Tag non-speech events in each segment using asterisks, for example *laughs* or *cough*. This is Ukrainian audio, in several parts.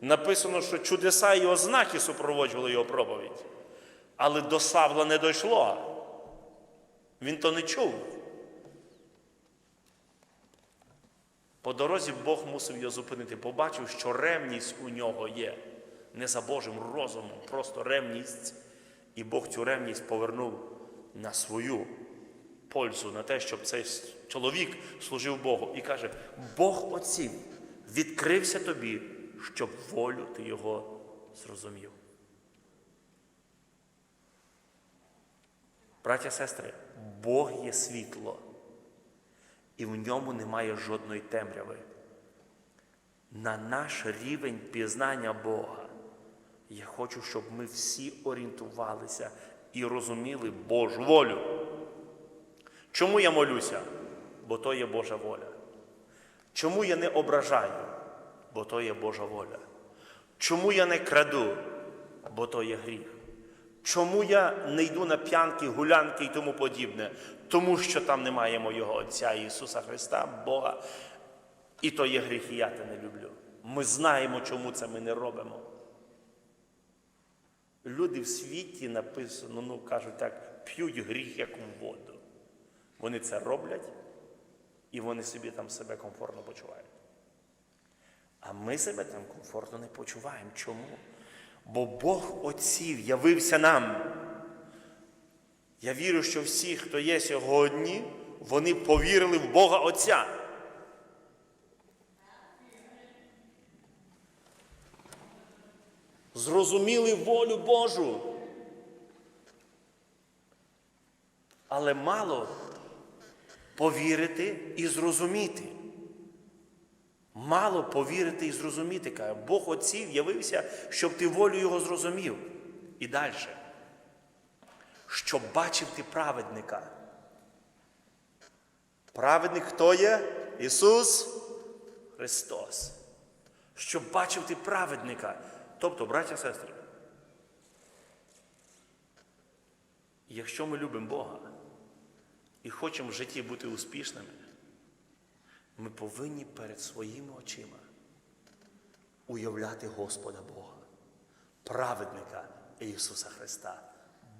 Написано, що чудеса і ознаки супроводжували його проповідь. Але до Савла не дійшло. Він то не чув. По дорозі Бог мусив його зупинити, побачив, що ревність у нього є. Не за Божим розумом, просто ревність. І Бог цю ревність повернув на свою пользу, на те, щоб цей чоловік служив Богу. І каже: Бог отців відкрився тобі, щоб волю ти його зрозумів. Браття, сестри, Бог є світло, і в ньому немає жодної темряви. На наш рівень пізнання Бога я хочу, щоб ми всі орієнтувалися і розуміли Божу волю. Чому я молюся? Бо то є Божа воля. Чому я не ображаю? Бо то є Божа воля. Чому я не краду? Бо то є гріх. Чому я не йду на п'янки, гулянки і тому подібне? Тому що там немає моєго Отця Ісуса Христа, Бога. І то є гріх, і я те не люблю. Ми знаємо, чому це ми не робимо. Люди в світі написано, ну кажуть так, п'ють гріх, як воду. Вони це роблять, і вони собі там себе комфортно почувають. А ми себе там комфортно не почуваємо. Чому? Бо Бог отців явився нам. Я вірю, що всі, хто є сьогодні, вони повірили в Бога Отця. Зрозуміли волю Божу. Але мало повірити і зрозуміти. Мало повірити і зрозуміти. Каже, Бог отців явився, щоб ти волю Його зрозумів. І далі. Щоб бачив ти праведника. Праведник хто є? Ісус Христос. Щоб бачив ти праведника. Тобто, браття сестри, якщо ми любимо Бога і хочемо в житті бути успішними, ми повинні перед своїми очима уявляти Господа Бога, праведника Ісуса Христа,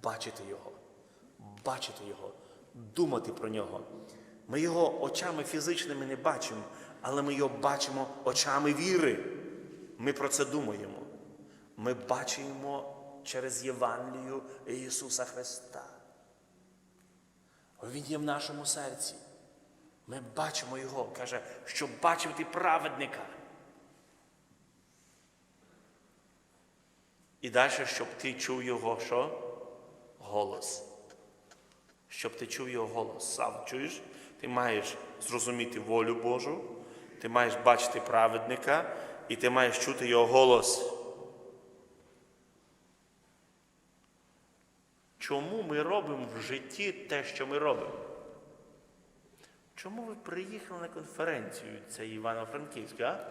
бачити Його, бачити Його, думати про Нього. Ми Його очами фізичними не бачимо, але ми його бачимо очами віри. Ми про це думаємо. Ми бачимо через Євангелію Ісуса Христа. Він є в нашому серці. Ми бачимо Його, каже, щоб бачив ти праведника. І далі, щоб ти чув Його що? Голос. Щоб ти чув його голос. Сам чуєш, ти маєш зрозуміти волю Божу, ти маєш бачити праведника, і ти маєш чути його голос. Чому ми робимо в житті те, що ми робимо? Чому ви приїхали на конференцію це Івано-Франківська?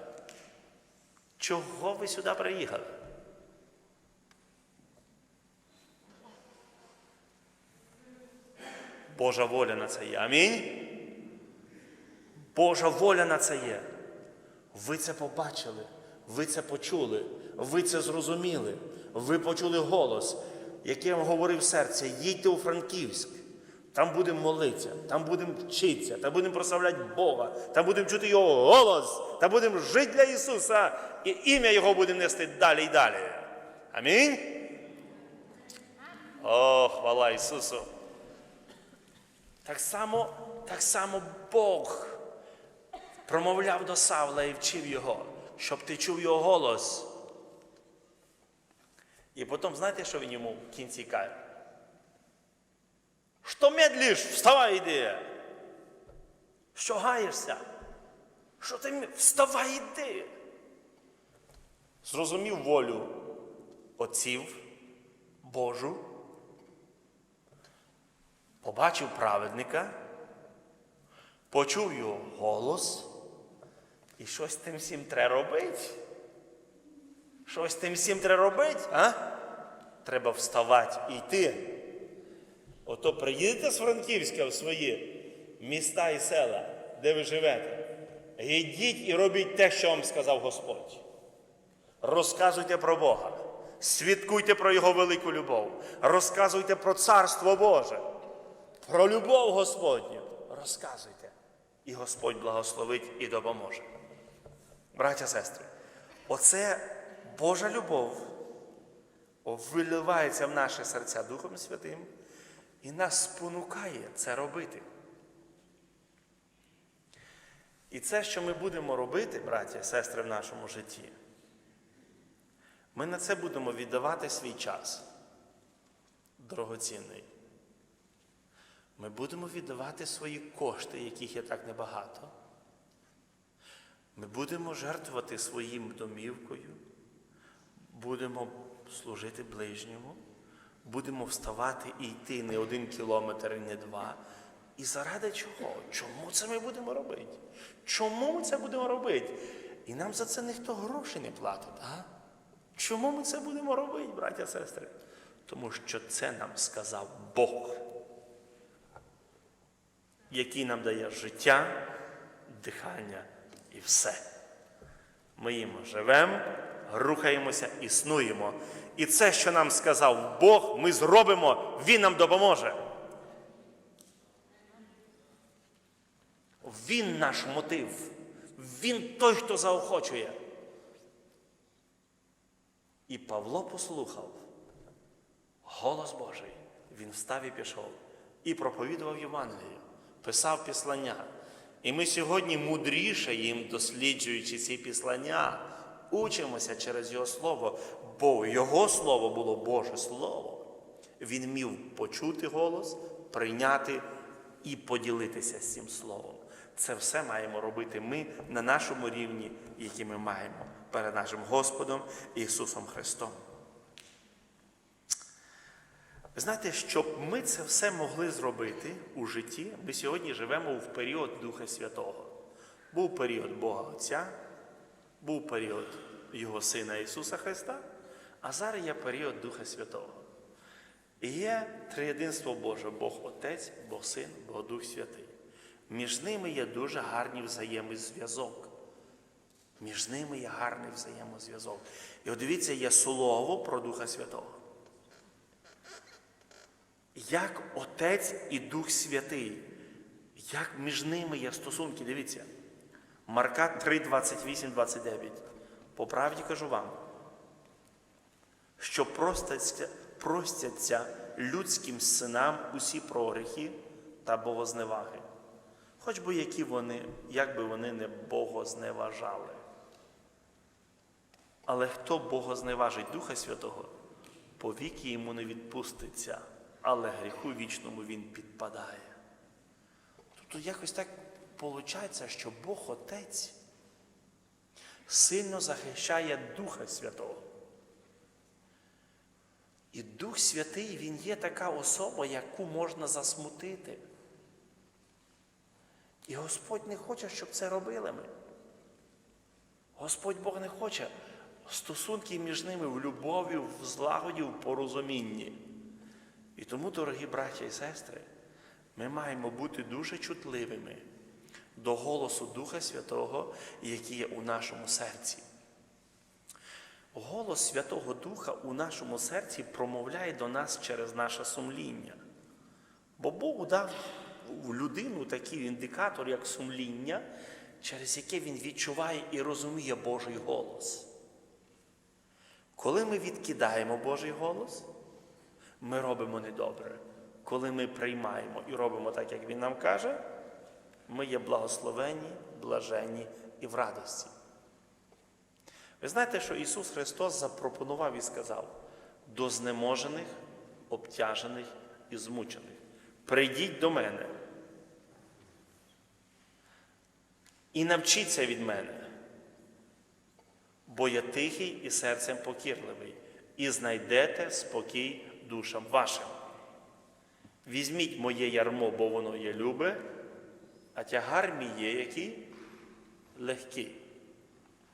Чого ви сюди приїхали? Божа воля на це є. Амінь. Божа воля на це є. Ви це побачили, ви це почули, ви це зрозуміли, ви почули голос, який вам говорив серце, їдьте у Франківськ. Там будемо молитися, там будемо вчитися, там будемо прославляти Бога, там будемо чути Його голос, там будемо жити для Ісуса, і ім'я Його будемо нести далі і далі. Амінь. О, хвала Ісусу! Так само, так само Бог промовляв до Савла і вчив його, щоб ти чув його голос. І потім, знаєте, що він йому в кінці каже? Що медлиш? Вставай іди. Що гаєшся? Що ти вставай іди? Зрозумів волю отців Божу побачив праведника, почув його голос, і щось тим всім треба робити. Щось тим всім треба робити, а? Треба вставати і йти. Ото приїдете з Франківська в свої міста і села, де ви живете. Йдіть і робіть те, що вам сказав Господь. Розказуйте про Бога. Свідкуйте про Його велику любов. Розказуйте про Царство Боже, про любов Господню. Розказуйте. І Господь благословить і допоможе. Браття, сестри, оце Божа любов виливається в наші серця Духом Святим і нас спонукає це робити. І це, що ми будемо робити, браття і сестри, в нашому житті, ми на це будемо віддавати свій час дорогоцінний. Ми будемо віддавати свої кошти, яких є так небагато. Ми будемо жертвувати своїм домівкою, будемо служити ближньому, будемо вставати і йти не один кілометр, не два. І заради чого? Чому це ми будемо робити? Чому ми це будемо робити? І нам за це ніхто грошей не платить. А? Чому ми це будемо робити, браття сестри? Тому що це нам сказав Бог, який нам дає життя, дихання і все. Ми їм живемо, рухаємося, існуємо. І це, що нам сказав Бог, ми зробимо, Він нам допоможе. Він наш мотив. Він той, хто заохочує. І Павло послухав голос Божий. Він встав і пішов і проповідував Євангелію, писав післання. І ми сьогодні мудріше їм, досліджуючи ці післання, учимося через Його Слово, бо Його Слово було Боже Слово. Він міг почути голос, прийняти і поділитися з цим словом. Це все маємо робити ми на нашому рівні, який ми маємо перед нашим Господом Ісусом Христом. Знаєте, щоб ми це все могли зробити у житті, ми сьогодні живемо в період Духа Святого. Був період Бога Отця, був період Його Сина Ісуса Христа, а зараз є період Духа Святого. І є триєдинство Боже, Бог Отець, Бог Син, Бог Дух Святий. Між ними є дуже гарний взаємозв'язок. Між ними є гарний взаємозв'язок. І от дивіться, є слово про Духа Святого. Як Отець і Дух Святий, як між ними є стосунки, дивіться. Марка 3, 28, 29. По правді кажу вам, що простяться, простяться людським синам усі прогріхи та богозневаги, хоч би які вони, як би вони не богозневажали. Але хто богозневажить Духа Святого, повіки йому не відпуститься, але гріху вічному він підпадає. Тобто якось так виходить, що Бог Отець сильно захищає Духа Святого. І Дух Святий, Він є така особа, яку можна засмутити. І Господь не хоче, щоб це робили ми. Господь Бог не хоче стосунки між ними в любові, в злагоді, в порозумінні. І тому, дорогі браття і сестри, ми маємо бути дуже чутливими до голосу Духа Святого, який є у нашому серці. Голос Святого Духа у нашому серці промовляє до нас через наше сумління. Бо Бог дав в людину такий індикатор, як сумління, через яке він відчуває і розуміє Божий голос. Коли ми відкидаємо Божий голос, ми робимо недобре. Коли ми приймаємо і робимо так, як Він нам каже, ми є благословені, блажені і в радості. Ви знаєте, що Ісус Христос запропонував і сказав до знеможених, обтяжених і змучених. Прийдіть до мене і навчіться від мене, бо я тихий і серцем покірливий, і знайдете спокій душам вашим. Візьміть моє ярмо, бо воно є любе, а тягар мій є який легкий.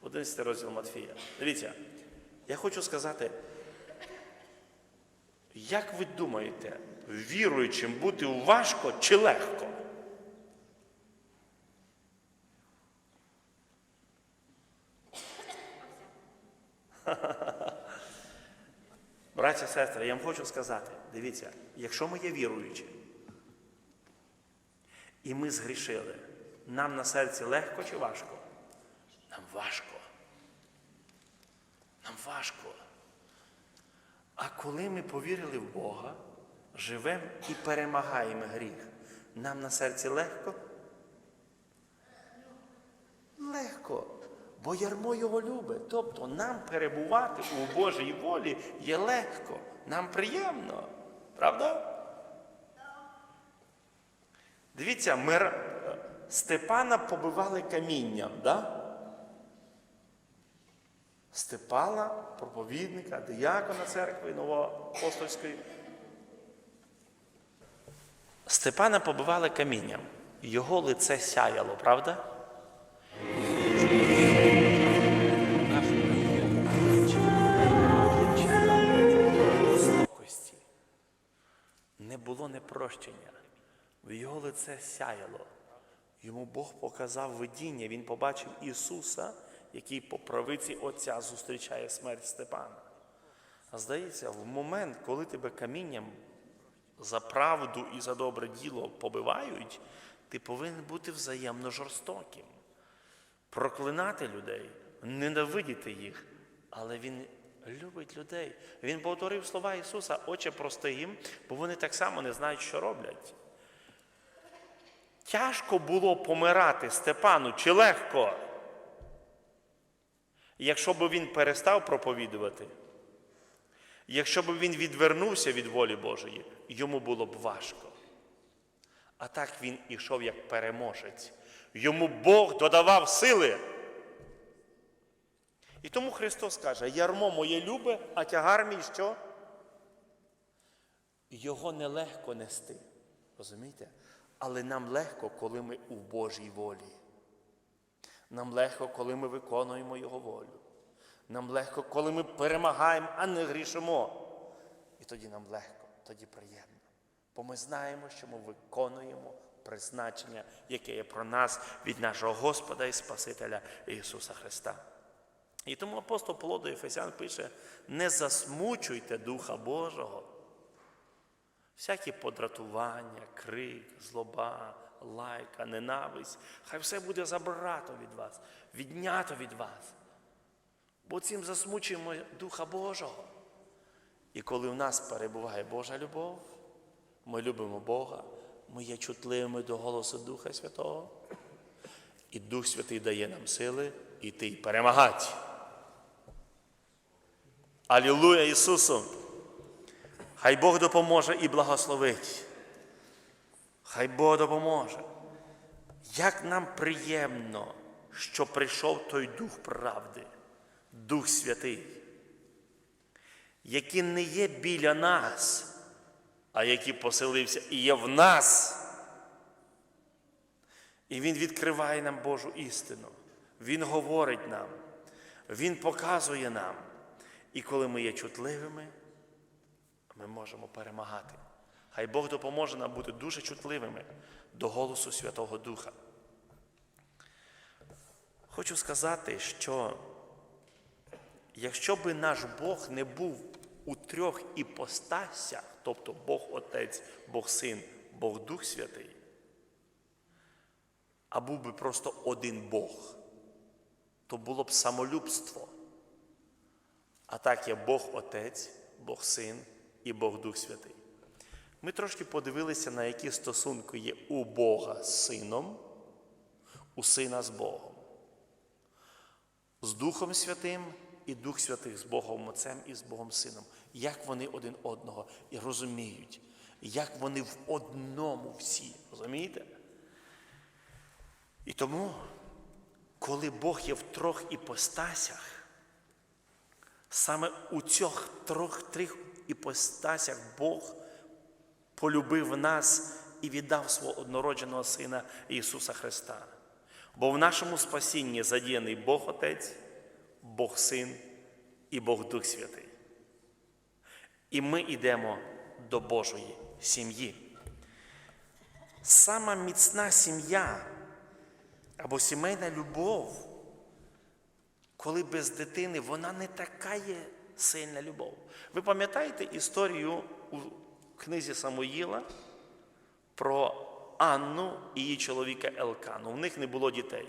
11 розділ Матфія. Дивіться, я хочу сказати, як ви думаєте, віруючим бути важко чи легко? *laughs* Браття, сестри, я вам хочу сказати, дивіться, якщо ми є віруючі, і ми згрішили, нам на серці легко чи важко? Нам важко. Важко. А коли ми повірили в Бога, живемо і перемагаємо гріх, нам на серці легко? Легко. Бо ярмо його любить. Тобто нам перебувати у Божій волі є легко. Нам приємно. Правда? Дивіться, ми Степана побивали камінням, да? Степана, проповідника, диякона церкви Новоапостольської. Степана побивали камінням. Його лице сяяло, правда? Не було непрощення. В його лице сяяло. Йому Бог показав видіння. Він побачив Ісуса, який по правиці Отця зустрічає смерть Степана. А здається, в момент, коли тебе камінням за правду і за добре діло побивають, ти повинен бути взаємно жорстоким, проклинати людей, ненавидіти їх. Але Він любить людей. Він повторив слова Ісуса, Отче, прости їм, бо вони так само не знають, що роблять. Тяжко було помирати Степану чи легко, якщо б він перестав проповідувати, якщо б він відвернувся від волі Божої, йому було б важко. А так він ішов як переможець. Йому Бог додавав сили. І тому Христос каже: ярмо моє любе, а тягар мій що? Його нелегко нести. Розумієте? Але нам легко, коли ми у Божій волі. Нам легко, коли ми виконуємо Його волю. Нам легко, коли ми перемагаємо, а не грішимо. І тоді нам легко, тоді приємно. Бо ми знаємо, що ми виконуємо призначення, яке є про нас від нашого Господа і Спасителя Ісуса Христа. І тому апостол Павло до Ефесян пише: не засмучуйте Духа Божого. Всякі подратування, крик, злоба, лайка, ненависть, хай все буде забрато від вас, віднято від вас. Бо цим засмучуємо Духа Божого. І коли в нас перебуває Божа любов, ми любимо Бога, ми є чутливими до голосу Духа Святого, і Дух Святий дає нам сили іти і перемагати. Алілуя Ісусу! Хай Бог допоможе і благословить. Хай Бог допоможе. Як нам приємно, що прийшов той Дух правди, Дух Святий, який не є біля нас, а який поселився і є в нас. І Він відкриває нам Божу істину. Він говорить нам, Він показує нам. І коли ми є чутливими, ми можемо перемагати. Хай Бог допоможе нам бути дуже чутливими до голосу Святого Духа. Хочу сказати, що якщо би наш Бог не був у трьох іпостасях, тобто Бог Отець, Бог Син, Бог Дух Святий, а був би просто один Бог, то було б самолюбство. А так є Бог Отець, Бог Син і Бог Дух Святий. Ми трошки подивилися, на які стосунки є у Бога з Сином, у Сина з Богом, з Духом Святим і Дух Святих з Богом Отцем і з Богом Сином. Як вони один одного і розуміють, як вони в одному всі. Розумієте? І тому, коли Бог є в трьох іпостасях, Саме у цих трьох трьох іпостасях Бог полюбив нас і віддав свого однородженого Сина Ісуса Христа. Бо в нашому спасінні задіяний Бог Отець, Бог Син і Бог Дух Святий. І ми йдемо до Божої сім'ї. Сама міцна сім'я або сімейна любов коли без дитини вона не така є сильна любов. Ви пам'ятаєте історію книзі Самуїла про Анну і її чоловіка Елкану? У них не було дітей.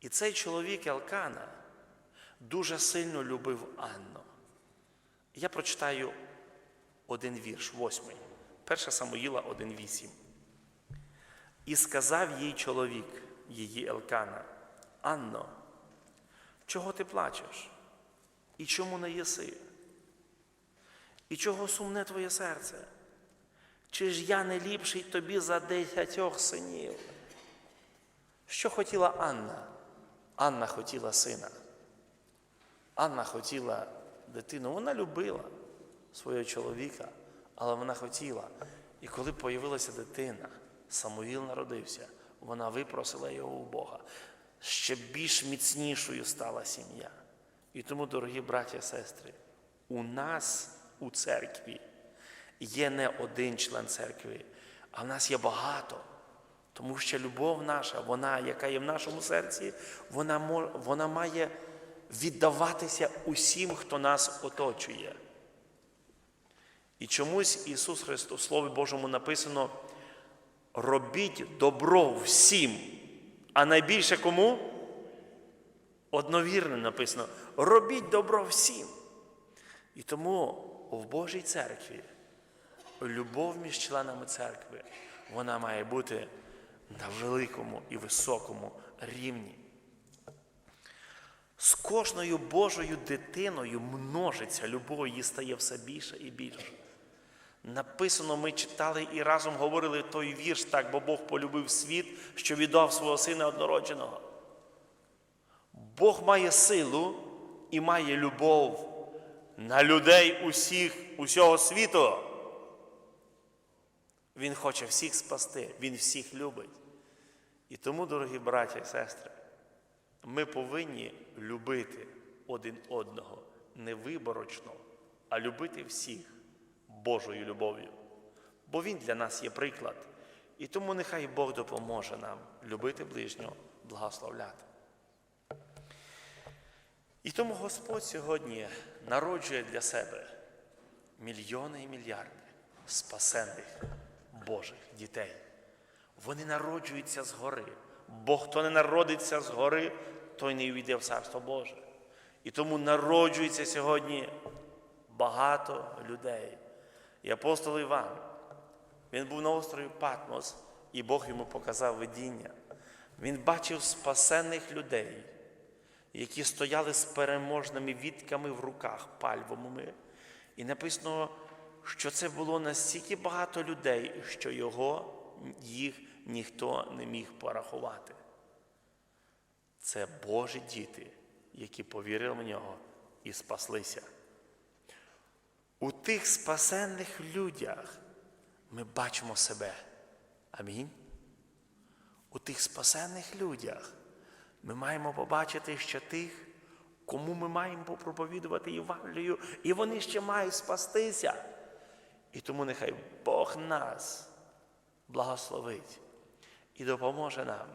І цей чоловік Елкана дуже сильно любив Анну. Я прочитаю один вірш, восьмий. Перша Самуїла 1.8. І сказав їй чоловік, її Елкана, Анно, чого ти плачеш? І чому не єси? І чого сумне твоє серце? Чи ж я не ліпший тобі за десятьох синів? Що хотіла Анна? Анна хотіла сина. Анна хотіла дитину. Вона любила свого чоловіка, але вона хотіла. І коли появилася дитина, Самуїл народився, вона випросила його у Бога. Ще більш міцнішою стала сім'я. І тому, дорогі браті і сестри, у нас у церкві є не один член церкви, а в нас є багато. Тому що любов наша, вона, яка є в нашому серці, вона, вона має віддаватися усім, хто нас оточує. І чомусь Ісус Христос, в Слові Божому написано: робіть добро всім, а найбільше кому? Одновірно написано: робіть добро всім. І тому в Божій церкві любов між членами церкви, вона має бути на великому і високому рівні. З кожною Божою дитиною множиться любов, її стає все більше і більше. Написано, ми читали і разом говорили той вірш, так, бо Бог полюбив світ, що віддав свого сина однородженого. Бог має силу і має любов на людей усіх, усього світу. Він хоче всіх спасти, Він всіх любить. І тому, дорогі браття і сестри, ми повинні любити один одного не виборочно, а любити всіх Божою любов'ю. Бо Він для нас є приклад. І тому нехай Бог допоможе нам любити ближнього, благословляти. І тому Господь сьогодні народжує для себе мільйони і мільярди спасених Божих дітей. Вони народжуються згори. Бо хто не народиться згори, той не увійде в Царство Боже. І тому народжується сьогодні багато людей. І апостол Іван, він був на острові Патмос, і Бог йому показав видіння. Він бачив спасених людей, які стояли з переможними вітками в руках пальвовими. І написано, що це було настільки багато людей, що його, їх ніхто не міг порахувати. Це Божі діти, які повірили в нього і спаслися. У тих спасенних людях ми бачимо себе. Амінь. У тих спасенних людях ми маємо побачити ще тих, кому ми маємо попроповідувати Євангелію, і вони ще мають спастися. І тому нехай Бог нас благословить і допоможе нам,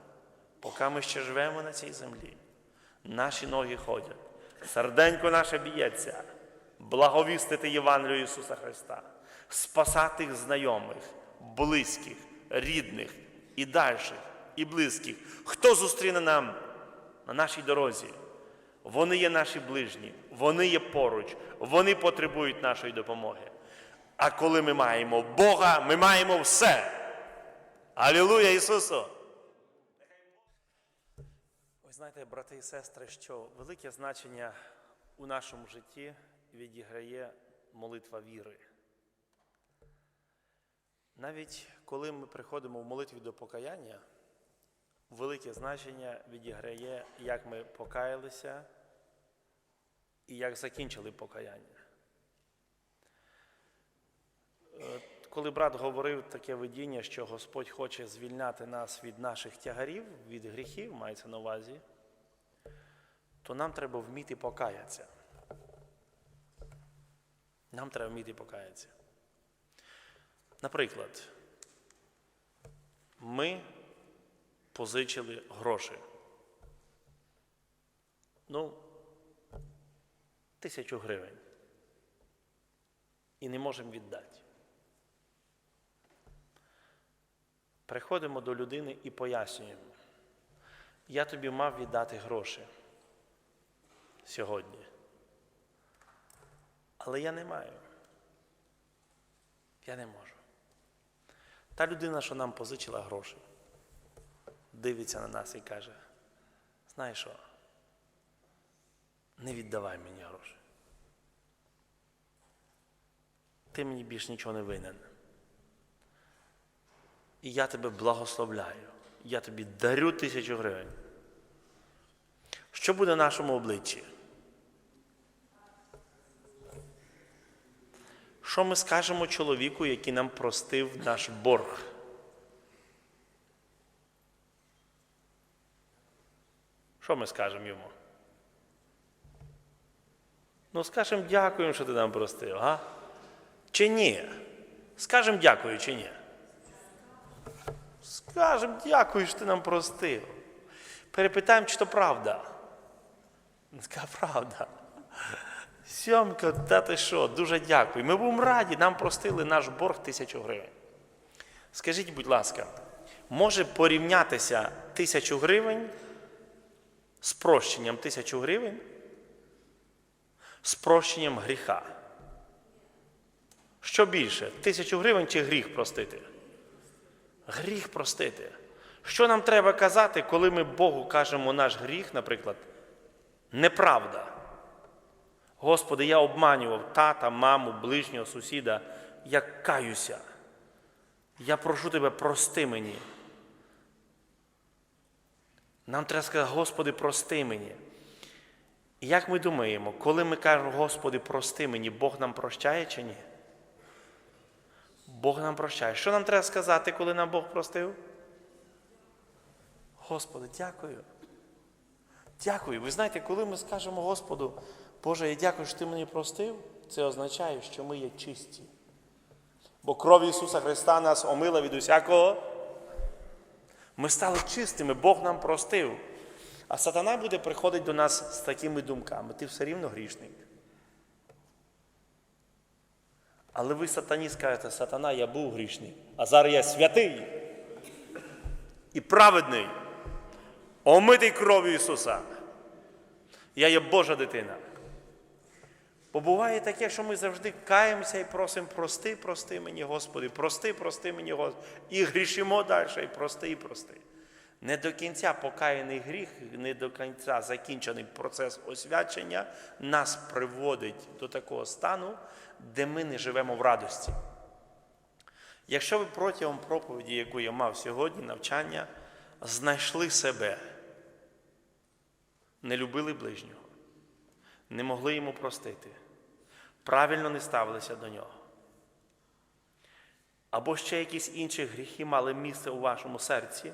поки ми ще живемо на цій землі. Наші ноги ходять, серденько наше б'ється, благовістити Євангелію Ісуса Христа, спасати знайомих, близьких, рідних і дальших, і близьких. Хто зустріне нам на нашій дорозі? Вони є наші ближні, вони є поруч, вони потребують нашої допомоги. А коли ми маємо Бога, ми маємо все. Алілуя Ісусу! Ви знаєте, брати і сестри, що велике значення у нашому житті відіграє молитва віри. Навіть коли ми приходимо в молитві до покаяння, велике значення відіграє, як ми покаялися і як закінчили покаяння. Е, Коли брат говорив таке видіння, що Господь хоче звільняти нас від наших тягарів, від гріхів, мається на увазі, то нам треба вміти покаятися. Нам треба вміти покаятися. Наприклад, ми позичили гроші ну, тисячу гривень. І не можемо віддати. Приходимо до людини і пояснюємо. Я тобі мав віддати гроші сьогодні. Але я не маю. Я не можу. Та людина, що нам позичила гроші, дивиться на нас і каже: знаєш що? Не віддавай мені гроші. Ти мені більш нічого не винен. І я тебе благословляю. Я тобі дарю тисячу гривень. Що буде в нашому обличчі? Що ми скажемо чоловіку, який нам простив наш борг? Що ми скажемо йому? Ну, скажемо дякуємо, що ти нам простив, а? Чи ні? Скажемо дякую, чи ні? Скажемо дякую, що ти нам простив. Перепитаємо, чи то правда. Скаже, правда. Сьомка, та ти що, дуже дякую. Ми будемо раді, нам простили наш борг тисячу гривень. Скажіть, будь ласка, може порівнятися тисячу гривень з прощенням тисячу гривень з прощенням гріха? Що більше, тисячу гривень чи гріх простити? Гріх простити. Що нам треба казати, коли ми Богу кажемо наш гріх, наприклад, неправда? Господи, я обманював тата, маму, ближнього сусіда, я каюся. Я прошу тебе, прости мені. Нам треба сказати, Господи, прости мені. І як ми думаємо, коли ми кажемо, Господи, прости мені, Бог нам прощає чи ні? Бог нам прощає. Що нам треба сказати, коли нам Бог простив? Господи, дякую. Дякую. Ви знаєте, коли ми скажемо Господу, Боже, я дякую, що Ти мені простив, це означає, що ми є чисті. Бо кров Ісуса Христа нас омила від усякого. Ми стали чистими, Бог нам простив. А сатана буде приходити до нас з такими думками. Ти все рівно грішник. Але ви сатані скажете, сатана, я був грішний, а зараз я святий і праведний, омитий кров'ю Ісуса. Я є Божа дитина. Бо буває таке, що ми завжди каємося і просимо, прости, прости мені, Господи, прости, прости мені, Господи. І грішимо далі, і прости, і прости. Не до кінця покаяний гріх, не до кінця закінчений процес освячення нас приводить до такого стану, де ми не живемо в радості. Якщо ви протягом проповіді, яку я мав сьогодні, навчання, знайшли себе, не любили ближнього, не могли йому простити, правильно не ставилися до нього. Або ще якісь інші гріхи мали місце у вашому серці,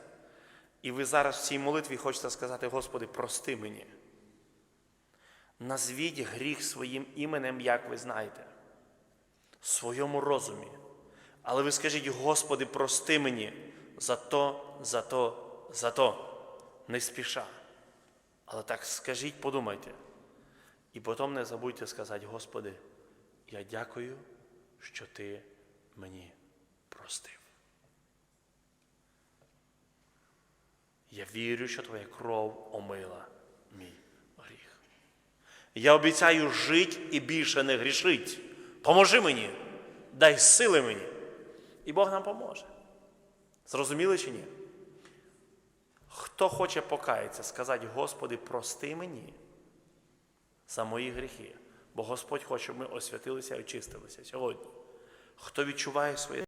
і ви зараз в цій молитві хочете сказати, Господи, прости мені. Назвіть гріх своїм іменем, як ви знаєте, в своєму розумі. Але ви скажіть, Господи, прости мені за то, за то, за то, не спіша. Але так скажіть, подумайте. І потім не забудьте сказати, Господи, я дякую, що Ти мені простив. Я вірю, що Твоя кров омила мій гріх. Я обіцяю жити і більше не грішить. Поможи мені, дай сили мені. І Бог нам поможе. Зрозуміли чи ні? Хто хоче покаятися, сказати, Господи, прости мені за мої гріхи, бо Господь хоче, щоб ми освятилися і очистилися сьогодні. Хто відчуває своє